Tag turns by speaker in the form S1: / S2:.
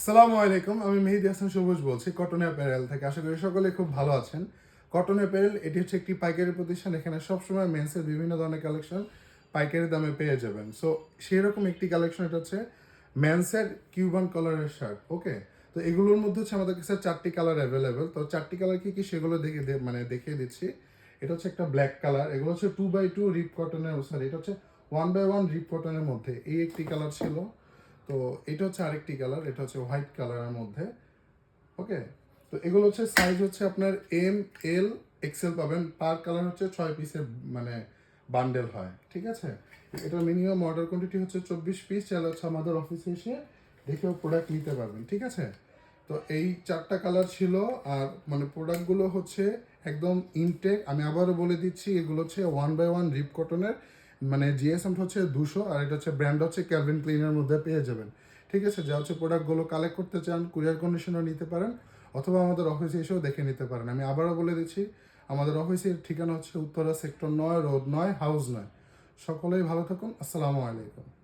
S1: আসসালামু আলাইকুম, আমি মেহেদি হাসান সবুজ বলছি কটন অ্যাপারেল থেকে। আশা করি সকলে খুব ভালো আছেন। কটন অ্যাপারেল এটি হচ্ছে একটি পাইকারি প্রতিষ্ঠান, এখানে সবসময় মেন্সের বিভিন্ন ধরনের কালেকশন পাইকারি দামে পেয়ে যাবেন। সো সেই রকম একটি কালেকশন এটা হচ্ছে মেন্সের কিউবান কালারের শার্ট ওকে তো এগুলোর মধ্যে হচ্ছে আমাদের কাছে চারটি কালার অ্যাভেলেবেল তো চারটি কালার কি কি সেগুলো দেখে মানে দেখিয়ে দিচ্ছি। এটা হচ্ছে একটা ব্ল্যাক কালার এগুলো হচ্ছে টু বাই টু রিপ কটনের সরি এটা হচ্ছে ওয়ান বাই ওয়ান রিপ কটনের মধ্যে। এই একটি কালার ছিল। তো এটা হচ্ছে আরেকটি কালার এটা হচ্ছে হোয়াইট কালারের মধ্যে ওকে তো এগুলো হচ্ছে সাইজ হচ্ছে আপনার এম এল এক্সেল পাবেন পার কালার হচ্ছে ছয় পিসের মানে বান্ডেল হয়, ঠিক আছে? এটা মিনিমাম অর্ডার কোয়ান্টিটি হচ্ছে চব্বিশ পিস চাইলে হচ্ছে আমাদের অফিসে এসে দেখেও প্রোডাক্ট নিতে পারবেন, ঠিক আছে? তো এই চারটা কালার ছিল, আর মানে প্রোডাক্টগুলো হচ্ছে একদম ইনটেক আমি আবারও বলে দিচ্ছি, এগুলো হচ্ছে ওয়ান বাই ওয়ান রিপ কটনের মানে জিএসএম হচ্ছে দুশো আর এটা হচ্ছে ব্র্যান্ড হচ্ছে ক্যালভিন ক্লিনের মধ্যে পেয়ে যাবেন। ঠিক আছে? যা হচ্ছে প্রোডাক্টগুলো কালেক্ট করতে চান কুরিয়ার কন্ডিশনও নিতে পারেন অথবা আমাদের অফিসে এসেও দেখে নিতে পারেন। আমি আবারও বলে দিচ্ছি, আমাদের অফিসের ঠিকানা হচ্ছে উত্তরা সেক্টর নয়, রোড নয় হাউস নয়। সকলেই ভালো থাকুন। আসসালামু আলাইকুম।